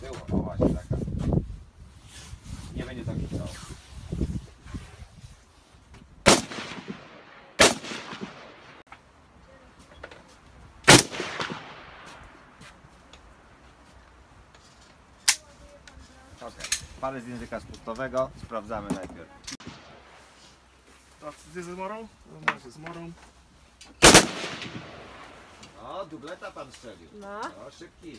było. O właśnie taka. Nie będzie tak rzucał. Okej. Parę z języka spustowego. Sprawdzamy najpierw. A ty z morą? No, z morą dubleta pan strzelił. No. no szybki.